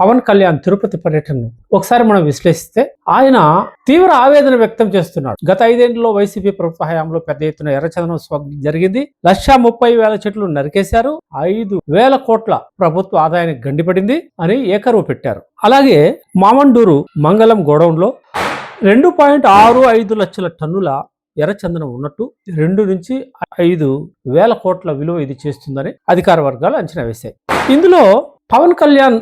పవన్ కళ్యాణ్ తిరుపతి పర్యటనను ఒకసారి మనం విశ్లేషిస్తే ఆయన తీవ్ర ఆవేదన వ్యక్తం చేస్తున్నాడు. గత ఐదేళ్ళలో వైసీపీ ప్రభుత్వ హయాంలో పెద్ద ఎత్తున ఎర్రచందనం జరిగింది. లక్ష ముప్పై వేల చెట్లు నరికేశారు. ఐదు వేల కోట్ల ప్రభుత్వ ఆదాయానికి గండిపడింది అని ఏకరువు పెట్టారు. అలాగే మామండూరు మంగళం గోడౌన్లో రెండు పాయింట్ ఆరు ఐదు లక్షల టన్నుల ఎర్రచందనం ఉన్నట్టు రెండు నుంచి ఐదు వేల కోట్ల విలువ ఇది చేస్తుందని అధికార వర్గాలు అంచనా వేశాయి. ఇందులో పవన్ కళ్యాణ్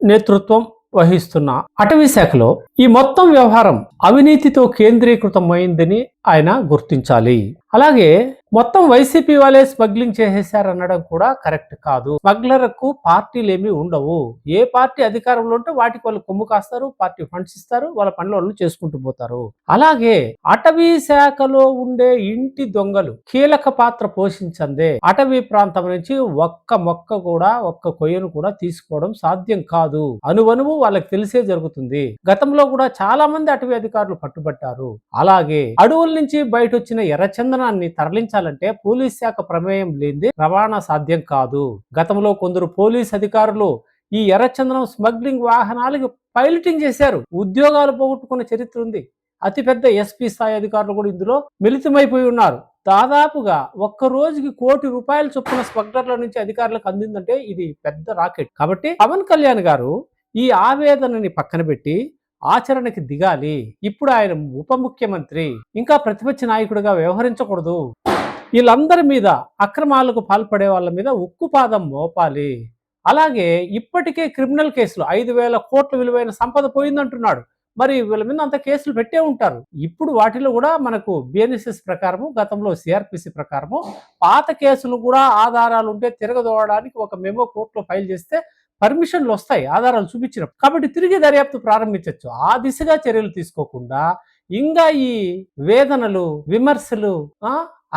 నేతృత్వం వహిస్తున్న అటవీ శాఖలో ఈ మొత్తం వ్యవహారం అవినీతితో కేంద్రీకృతమైందని ఆయన గుర్తించాలి. అలాగే మొత్తం వైసీపీ వాళ్ళే స్మగ్లింగ్ చేసేసారనడం కూడా కరెక్ట్ కాదు. స్మగ్లర్కు పార్టీలు ఏమీ ఉండవు. ఏ పార్టీ అధికారంలో ఉంటే వాటికి వాళ్ళు కొమ్ము కాస్తారు పార్టీ ఫండ్స్ ఇస్తారు వాళ్ళ పనులు వాళ్ళు చేసుకుంటూ పోతారు. అలాగే అటవీ శాఖలో ఉండే ఇంటి దొంగలు కీలక పాత్ర పోషించందే. అటవీ ప్రాంతం నుంచి ఒక్క మొక్క కూడా ఒక్క కొయ్యను కూడా తీసుకోవడం సాధ్యం కాదు. అనువనువు వాళ్ళకి తెలిసే జరుగుతుంది. గతంలో కూడా చాలా మంది అటవీ అధికారులు పట్టుబట్టారు. అలాగే అడవుల నుంచి బయట వచ్చిన ఇంధనాన్ని తరలించాలంటే పోలీస్ శాఖ ప్రమేయం లేనిదే రవాణా సాధ్యం కాదు. గతంలో కొందరు పోలీస్ అధికారులు ఈ ఎర్రచందనం స్మగ్లింగ్ వాహనాలకు పైలటింగ్ చేశారు. ఉద్యోగాలు పోగొట్టుకున్న చరిత్ర ఉంది. అతిపెద్ద ఎస్పీ స్థాయి అధికారులు కూడా ఇందులో మిళితమైపోయి ఉన్నారు. దాదాపుగా ఒక్క రోజుకి కోటి రూపాయలు చొప్పున స్మగ్లర్ల నుంచి అధికారులకు అందిందంటే ఇది పెద్ద రాకెట్. కాబట్టి పవన్ కళ్యాణ్ గారు ఈ ఆవేదనని పక్కన పెట్టి ఆచరణకి దిగాలి. ఇప్పుడు ఆయన ఉప ముఖ్యమంత్రి. ఇంకా ప్రతిపక్ష నాయకుడిగా వ్యవహరించకూడదు. వీళ్ళందరి మీద అక్రమాలకు పాల్పడే వాళ్ళ మీద ఉక్కుపాదం మోపాలి. అలాగే ఇప్పటికే క్రిమినల్ కేసులు ఐదు వేల కోట్ల విలువైన సంపద పోయిందంటున్నాడు. మరి వీళ్ళ మీద అంత కేసులు పెట్టే ఉంటారు. ఇప్పుడు వాటిలో కూడా మనకు బిఎన్ఎస్ఎస్ ప్రకారము గతంలో సిఆర్పిసి ప్రకారము పాత కేసులు కూడా ఆధారాలు ఉంటే తిరగదోవడానికి ఒక మెమో కోర్టులో ఫైల్ చేస్తే పర్మిషన్లు వస్తాయి ఆధారాలు చూపించినప్పుడు. కాబట్టి తిరిగి దర్యాప్తు ప్రారంభించవచ్చు ఆ దిశగా చర్యలు తీసుకోకుండా ఇంకా ఈ వేదనలు విమర్శలు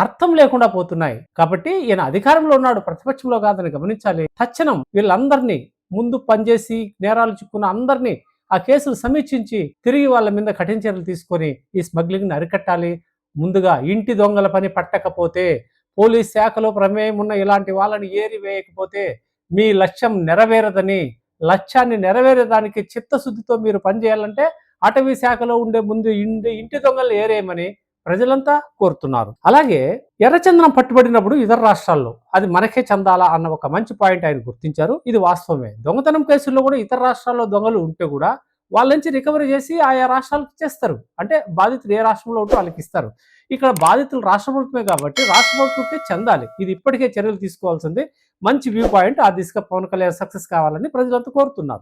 అర్థం లేకుండా పోతున్నాయి. కాబట్టి ఈయన అధికారంలో ఉన్నాడు ప్రతిపక్షంలో కాదని గమనించాలి. తక్షణం వీళ్ళందరినీ ముందు పనిచేసి నేరాలు చిక్కున్న అందరినీ ఆ కేసులు సమీక్షించి తిరిగి వాళ్ళ మీద కఠిన చర్యలు తీసుకొని ఈ స్మగ్లింగ్ని అరికట్టాలి. ముందుగా ఇంటి దొంగల పని పట్టకపోతే పోలీస్ శాఖలో ప్రమేయం ఉన్న ఇలాంటి వాళ్ళని ఏరి వేయకపోతే మీ లక్ష్యం నెరవేరదని లక్ష్యాన్ని నెరవేరేదానికి చిత్తశుద్ధితో మీరు పనిచేయాలంటే అటవీ శాఖలో ఉండే ముందు ఇంటి ఇంటి దొంగలు ఏరేయమని ప్రజలంతా కోరుతున్నారు. అలాగే ఎర్రచందనం పట్టుబడినప్పుడు ఇతర రాష్ట్రాల్లో అది మనకే చెందాలా అన్న ఒక మంచి పాయింట్ ఆయన గుర్తించారు. ఇది వాస్తవమే. దొంగతనం కేసుల్లో కూడా ఇతర రాష్ట్రాల్లో దొంగలు ఉంటే కూడా వాళ్ళ నుంచి రికవరీ చేసి ఆయా రాష్ట్రాలకు చేస్తారు అంటే బాధితులు ఏ రాష్ట్రంలో ఉంటే వాళ్ళకి ఇస్తారు. ఇక్కడ బాధితులు రాష్ట్ర ప్రభుత్వమే కాబట్టి రాష్ట్ర ప్రభుత్వకే చెందాలి. ఇది ఇప్పటికే చర్యలు తీసుకోవాల్సింది. మంచి వ్యూ పాయింట్. ఆ దిశగా పవన్ కళ్యాణ్ సక్సెస్ కావాలని ప్రజలంతా కోరుతున్నారు.